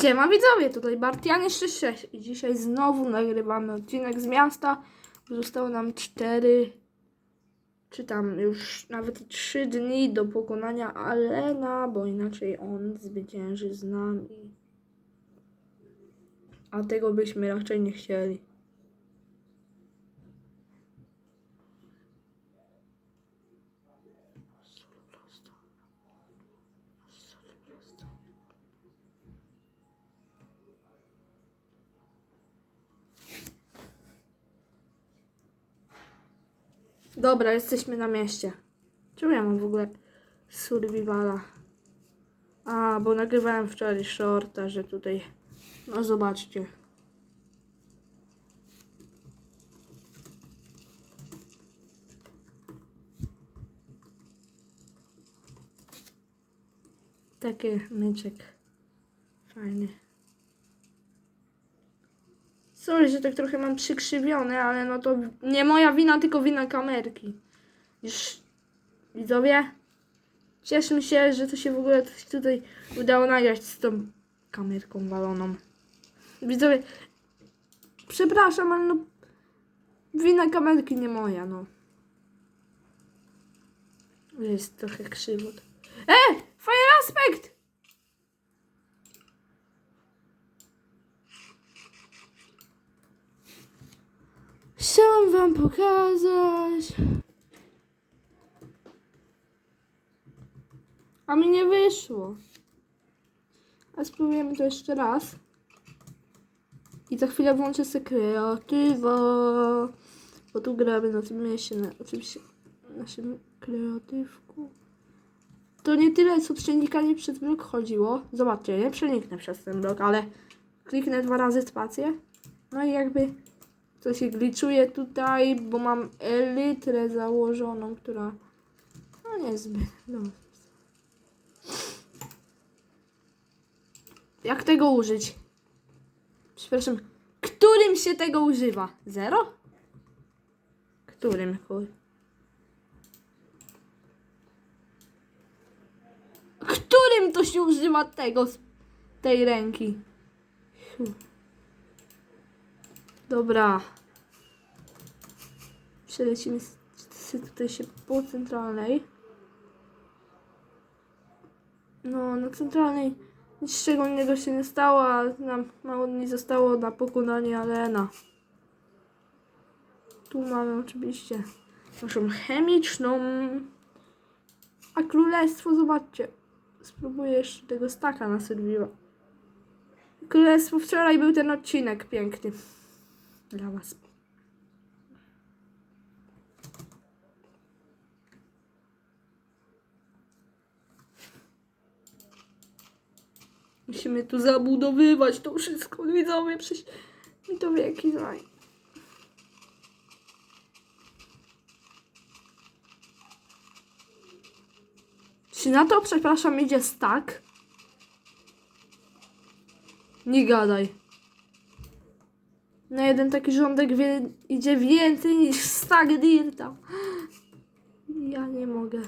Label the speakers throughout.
Speaker 1: Siema widzowie, tutaj Bartianie 66 i dzisiaj znowu nagrywamy odcinek z miasta. Zostało nam 4, czy tam już nawet 3 dni do pokonania Alena, bo inaczej on zwycięży z nami. A tego byśmy raczej nie chcieli. Dobra, jesteśmy na mieście. Czemu ja mam w ogóle survivala? A, bo nagrywałem wczoraj shorta, że tutaj... No zobaczcie. Taki myczek. Fajny. Sorry, że tak trochę mam przykrzywione, ale no to nie moja wina, tylko wina kamerki. Już widzowie, cieszmy się, że to się w ogóle coś tutaj udało nagrać z tą kamerką baloną. Widzowie, przepraszam, ale no wina kamerki nie moja, no. Jest trochę krzywo. E! Fire aspect! Chciałam wam pokazać. A mi nie wyszło. A spróbujemy to jeszcze raz. I za chwilę włączę sobie kreatywa. Bo tu gramy na tym mieście, na, oczywiście naszym kreatywku. To nie tyle, co przenikanie przez blok chodziło. Zobaczcie, nie przeniknę przez ten blok, ale kliknę dwa razy spację. No i jakby to się glitchuje tutaj, bo mam elytrę założoną, która no niezbyt. No. Jak tego użyć? Przepraszam, którym się tego używa? Zero? Którym? Którym to się używa tego tej ręki? Dobra. Przelecimy tutaj się po centralnej. No, na centralnej nic szczególnego się nie stało, a nam mało dni zostało na pokonanie Alena. Tu mamy oczywiście naszą chemiczną. A królestwo, zobaczcie. Spróbuję jeszcze tego staka na serwiwa. Królestwo, wczoraj był ten odcinek piękny. Dla was. Musimy tu zabudowywać to wszystko, widzowie, przecież mi to wieki zaj. Czy na to, przepraszam, idzie stak? Nie gadaj. Na jeden taki rządek wie, idzie więcej niż stak dirta. Ja nie mogę.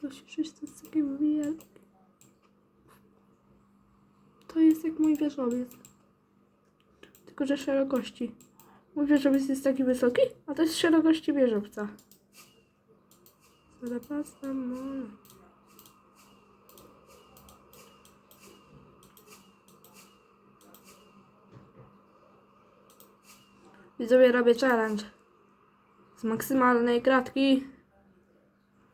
Speaker 1: To się wszystko jest takie wielkie. To jest jak mój wieżowiec. Tylko, że szerokości. Mój wieżowiec jest taki wysoki, a to jest szerokości wieżowca. Zarapasta mola. Widzowie, robię challenge. Z maksymalnej kratki.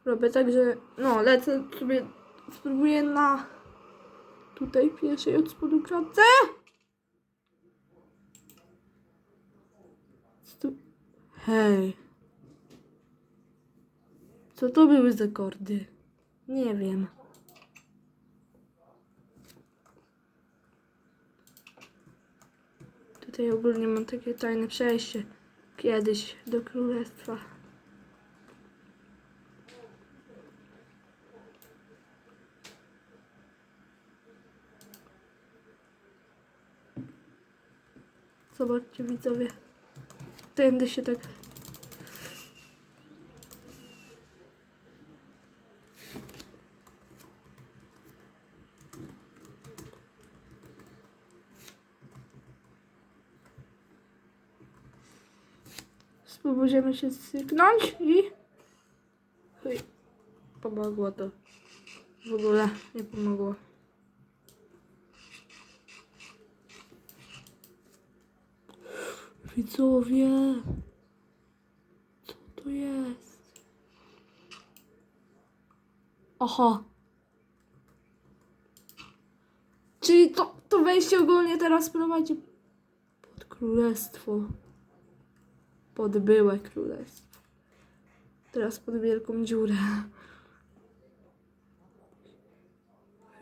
Speaker 1: Robię tak, że no, lecę sobie, spróbuję na tutaj pierwszej od spodu kratce. Hej. Co to były za kordy? Nie wiem. Tutaj ogólnie mam takie tajne przejście. Kiedyś do królestwa. Zobaczcie widzowie. Tędy się tak... Spróbujemy się styknąć i... Hej. Pomogło to. W ogóle nie pomogło. Widzowie. Co to jest? Aha. Czyli to, to wejście ogólnie teraz prowadzi pod królestwo. Pod byłe królestwo. Teraz pod wielką dziurę.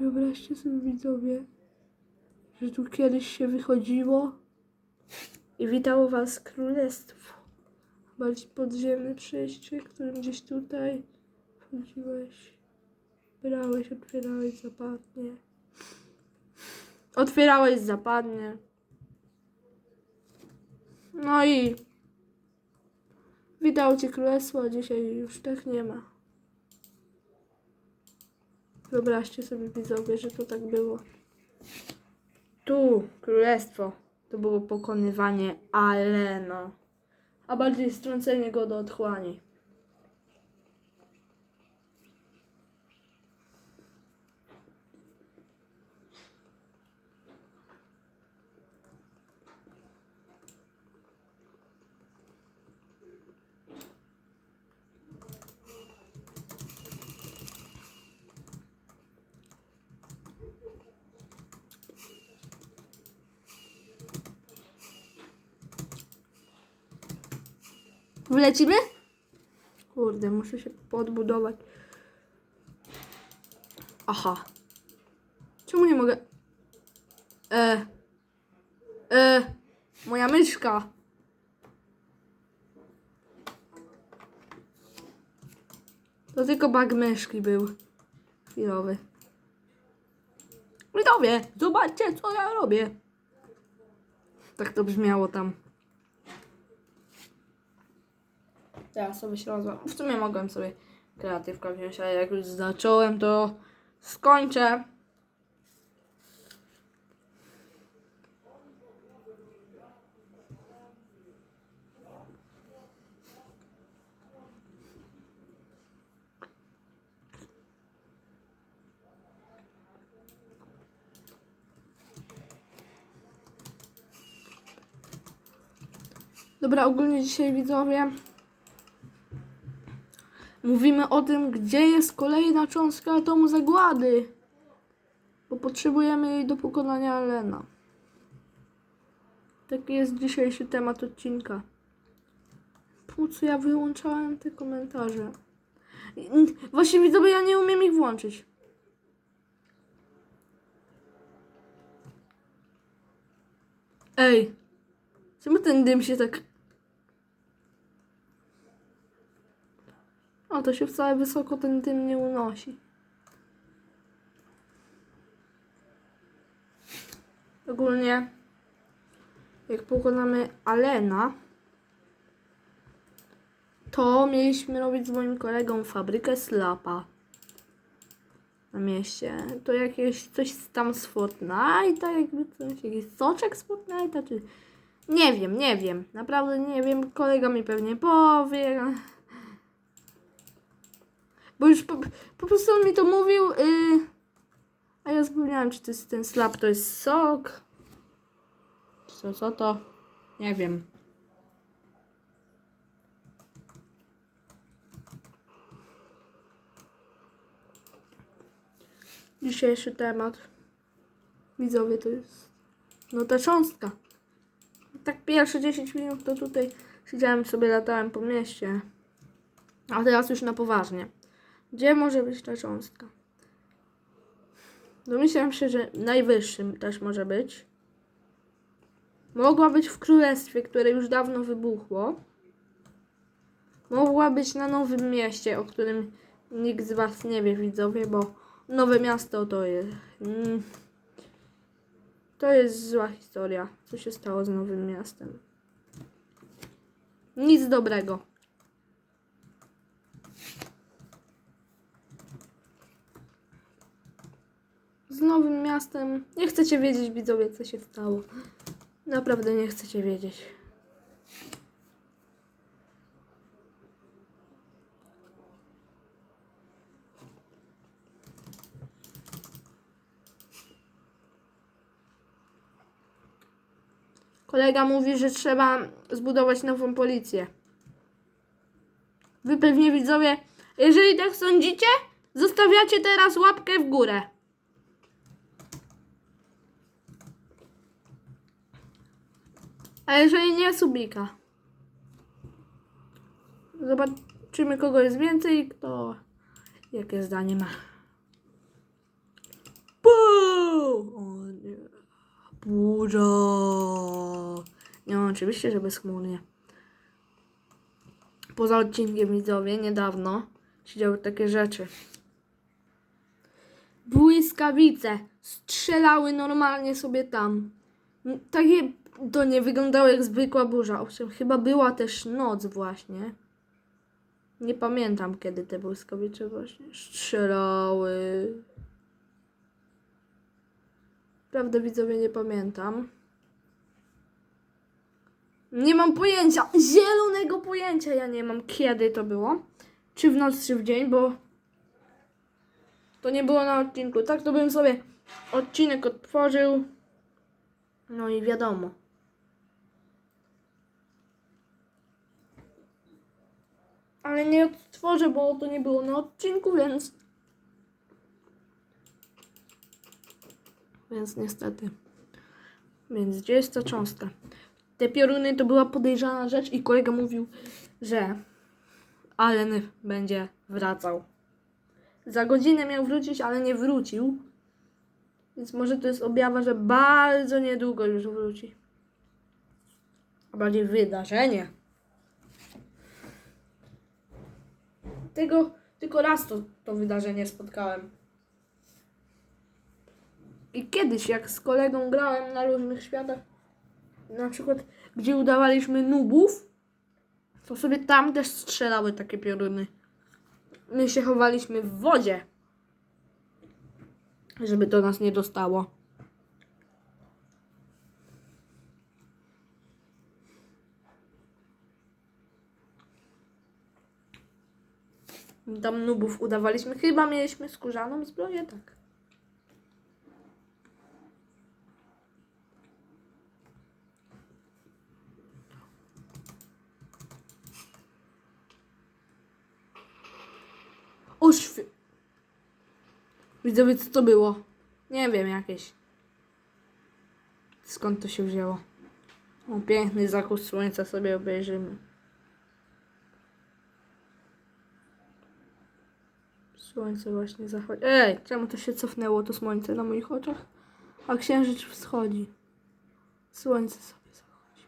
Speaker 1: Wyobraźcie sobie widzowie, że tu kiedyś się wychodziło i witało was królestwo. Bardziej podziemne przejście, którym gdzieś tutaj wchodziłeś, brałeś, otwierałeś zapadnie. Otwierałeś zapadnie. No i witało cię królestwo, dzisiaj już tak nie ma. Wyobraźcie sobie widzowie, że to tak było. Tu królestwo to było pokonywanie Aleno, a bardziej strącenie go do otchłani. Wlecimy? Kurde, muszę się podbudować. Aha. Czemu nie mogę? E. E. Moja myszka. To tylko bug myszki był. Chwilowy. Widzowie, zobaczcie co ja robię. Tak to brzmiało tam. Teraz sobie śledzę. W sumie mogłem sobie kreatywkę wziąć, ale jak już zacząłem, to skończę. Dobra, ogólnie dzisiaj widzowie Mówimy o tym, gdzie jest kolejna cząstka atomu zagłady. Bo potrzebujemy jej do pokonania Elena. Taki jest dzisiejszy temat odcinka. Po co ja wyłączałem te komentarze? Właśnie widzowie, ja nie umiem ich włączyć. Ej, czemu ten dym się tak O, to się wcale wysoko ten dym nie unosi. Ogólnie, jak pokonamy Alena, to mieliśmy robić z moim kolegą fabrykę slapa na mieście. To jakieś coś tam z Fortnite'a, jakby coś, jakiś soczek z Fortnite'a, czy... Nie wiem, nie wiem. Naprawdę nie wiem. Kolega mi pewnie powie. Bo już po, po prostu on mi to mówił, yy, a ja zapomniałam, czy to jest ten slap, to jest sok. Co, co to? Nie wiem. Dzisiejszy temat. Widzowie, to jest no ta cząstka. Tak pierwsze 10 minut to tutaj siedziałem sobie, latałem po mieście. A teraz już na poważnie. Gdzie może być ta cząstka? Domyślam się, że najwyższym też może być. Mogła być w królestwie, które już dawno wybuchło. Mogła być na nowym mieście, o którym nikt z Was nie wie, widzowie, bo nowe miasto to jest. Mm, to jest zła historia. Co się stało z nowym miastem? Nic dobrego. z nowym miastem. Nie chcecie wiedzieć, widzowie, co się stało. Naprawdę nie chcecie wiedzieć. Kolega mówi, że trzeba zbudować nową policję. Wy pewnie widzowie, jeżeli tak sądzicie, zostawiacie teraz łapkę w górę. A jeżeli nie, subika. Zobaczymy, kogo jest więcej i kto jakie zdanie ma. Buu! O nie. Burza. No, oczywiście, że bezchmurnie. Poza odcinkiem widzowie, niedawno się działy takie rzeczy. Błyskawice strzelały normalnie sobie tam. Takie to nie wyglądało jak zwykła burza. Owszem, chyba była też noc właśnie. Nie pamiętam kiedy te błyskawice właśnie strzelały. Prawdę widzowie nie pamiętam. Nie mam pojęcia, zielonego pojęcia ja nie mam kiedy to było. Czy w noc, czy w dzień, bo to nie było na odcinku. Tak to bym sobie odcinek otworzył. No i wiadomo. Ale nie odtworzę, bo to nie było na odcinku, więc. Więc niestety. Więc gdzie jest ta cząstka? Te pioruny to była podejrzana rzecz i kolega mówił, że Allen będzie wracał. Za godzinę miał wrócić, ale nie wrócił. Więc może to jest objawa, że bardzo niedługo już wróci. A bardziej wydarzenie. Tego tylko raz to, to wydarzenie spotkałem. I kiedyś, jak z kolegą grałem na różnych światach, na przykład gdzie udawaliśmy nubów, to sobie tam też strzelały takie pioruny. My się chowaliśmy w wodzie, żeby to nas nie dostało. Tam nubów udawaliśmy. Chyba mieliśmy skórzaną zbroję, tak. Oświe... Widzowie, co to było? Nie wiem, jakieś. Skąd to się wzięło? O, piękny zachód słońca sobie obejrzymy. Słońce właśnie zachodzi. Ej, czemu to się cofnęło, to słońce na moich oczach? A księżyc wschodzi. Słońce sobie zachodzi.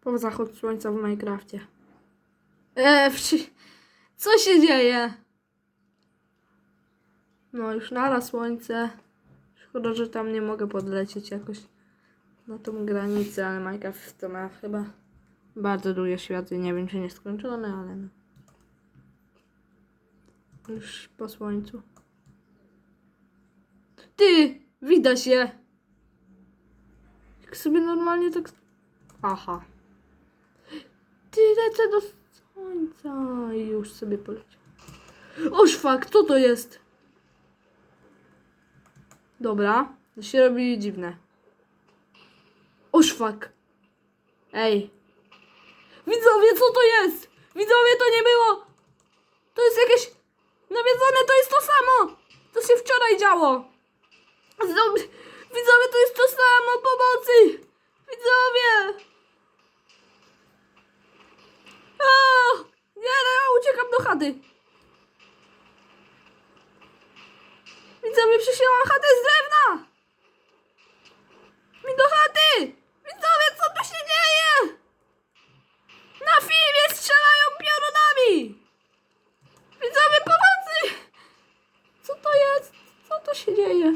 Speaker 1: Po zachód słońca w Minecrafcie. Eee, co się dzieje? No już nara słońce. Szkoda, że tam nie mogę podlecieć jakoś na tą granicę, ale Minecraft to ma chyba bardzo długie światy. Nie wiem, czy nie skończone, ale no. Już po słońcu. Ty! Widać je! Jak sobie normalnie tak... Aha. Ty, lecę do słońca i już sobie poleciał. O szwak, co to jest? Dobra, to się robi dziwne. O szwak. Ej. Widzowie, co to jest? Widzowie, to nie było. To jest jakieś nawiedzone, to jest to samo. To się wczoraj działo. Widzowie, to jest to samo, pomocy. Widzowie. A, nie, no, uciekam do chaty. Widzowie, przysięłam chatę z drewna. Mi do chaty. Widzowie, co tu się dzieje? Na filmie strzelają piorunami! Widzowie pomocy! Co to jest? Co to się dzieje?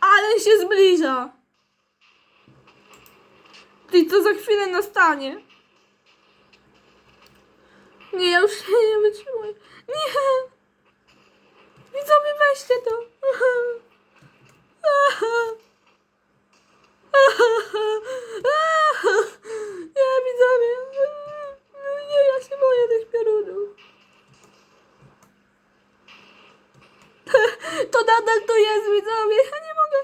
Speaker 1: Ale się zbliża! Ty, co za chwilę nastanie? Nie, ja już się nie wytrzymuję. Nie! Widzowie, weźcie to! Nie, widzowie. Nie, ja się boję tych piorunów. Nadal tu jest, widzowie, ja nie mogę.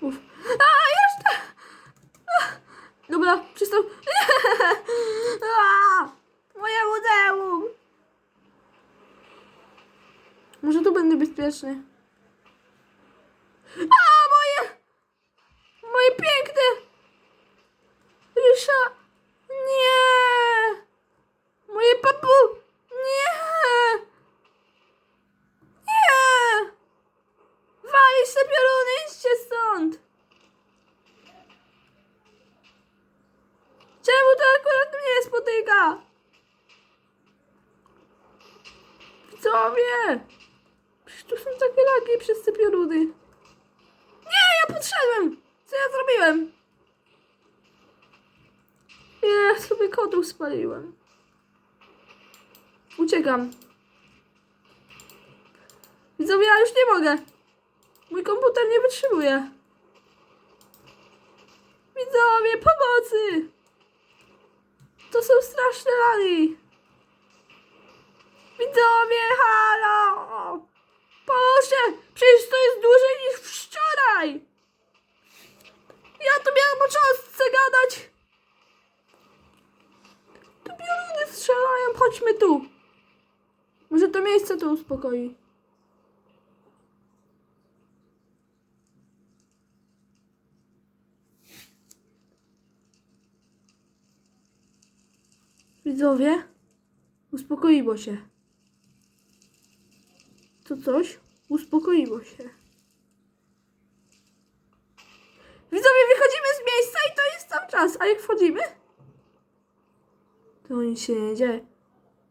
Speaker 1: Uf. A, jeszcze! Dobra, przystał. A, Moje muzeum! Może tu bezpieczny. A, moje! Moje piękne! Rysza! Nie! Moje papu! Nie! Nie! Walić te pioruny, idźcie stąd! Czemu to akurat mnie spotyka? Widzowie! Przecież tu są takie lagi Nie, ja podszedłem! Co ja zrobiłem? Ja sobie kotów spaliłem. Uciekam. Widzowie, ja już nie mogę. Mój komputer nie wytrzymuje. Widzowie, pomocy! To są straszne lagi. Widzowie, halo! Boże, przecież to jest dłużej niż wczoraj! Ja tu miałam o gadać! Tu pioruny strzelają, chodźmy tu. Może to miejsce to uspokoi. Widzowie, uspokoiło się. To coś uspokoiło się. Widzowie, wychodzimy z miejsca i to jest cały czas. A jak wchodzimy? To nic się nie dzieje.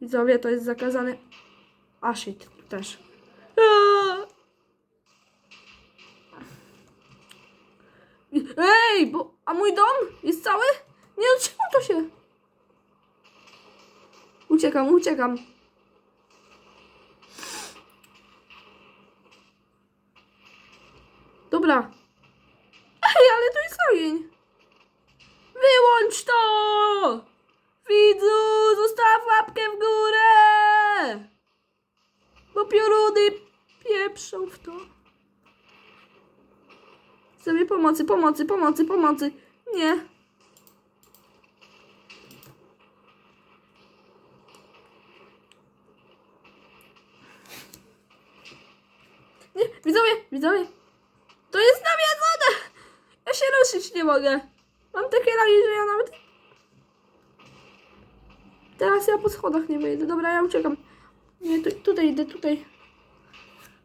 Speaker 1: Widzowie, to jest zakazane. A shit, też. Aaa! Ej, bo... A mój dom jest cały? Nie otrzymało to się. Uciekam, uciekam. Dobra. Ej, ale tu jest ogień. Wyłącz to! Widzu, zostaw łapkę w górę! Bo pioruny pieprzą w to. Sobie pomocy, pomocy, pomocy, pomocy. Nie. Nie, widzowie, widzowie. To jest nawiedzone! Ja się ruszyć nie mogę. Mam takie lagi, że ja nawet... Teraz ja po schodach nie wyjdę. Dobra, ja uciekam. Nie, tu, tutaj idę, tutaj.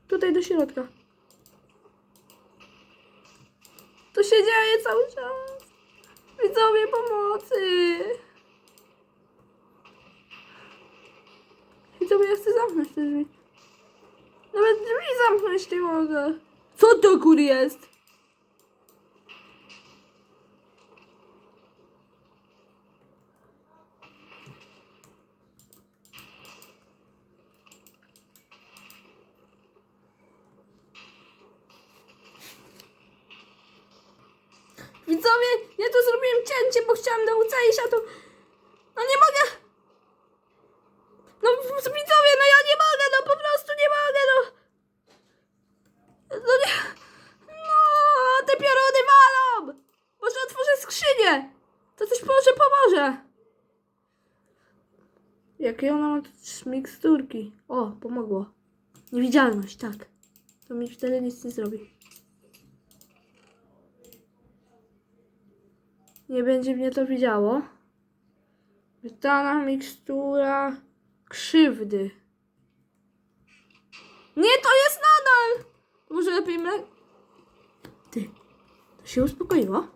Speaker 1: Tutaj do środka. To się dzieje cały czas. Widzowie pomocy. Widzowie, ja chcę zamknąć te drzwi. Nawet drzwi zamknąć nie mogę. Co to kur jest? Widzowie, ja tu zrobiłem cięcie, bo chciałam tu... No nie mogę! No widzowie, no ja nie mogę, no po prostu nie mogę, no! No nie... No, te pioruny walą! Może otworzę skrzynię! To coś może pomoże! Jakie ona ma tu miksturki? O, pomogło. Niewidzialność, tak. To mi wtedy nic nie zrobi. Nie będzie mnie to widziało. Wytana mikstura krzywdy. Nie, to jest nadal! Może lepiej mle... Ty, to się uspokoiło?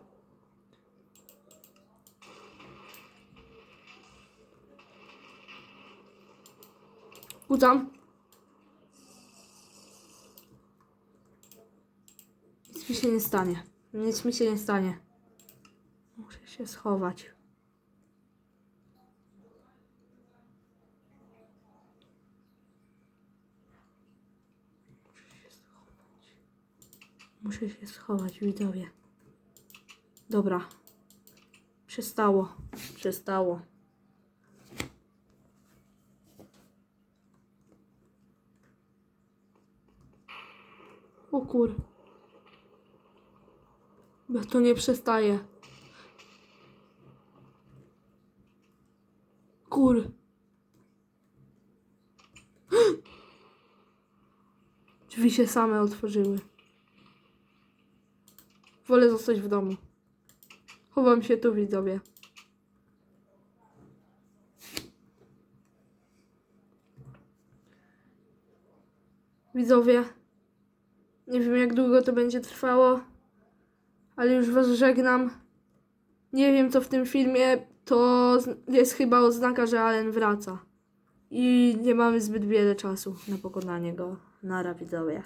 Speaker 1: Utam. Nic mi się nie stanie. Nic mi się nie stanie. Muszę się schować. Muszę się schować. Muszę widzowie. Dobra. Przestało. Przestało. kur. Bo to nie przestaje. Kur. Drzwi się same otworzyły. Wolę zostać w domu. Chowam się tu, widzowie. Widzowie, nie wiem jak długo to będzie trwało, ale już was żegnam. Nie wiem co w tym filmie, to jest chyba oznaka, że Allen wraca. I nie mamy zbyt wiele czasu na pokonanie go. Nara widzowie.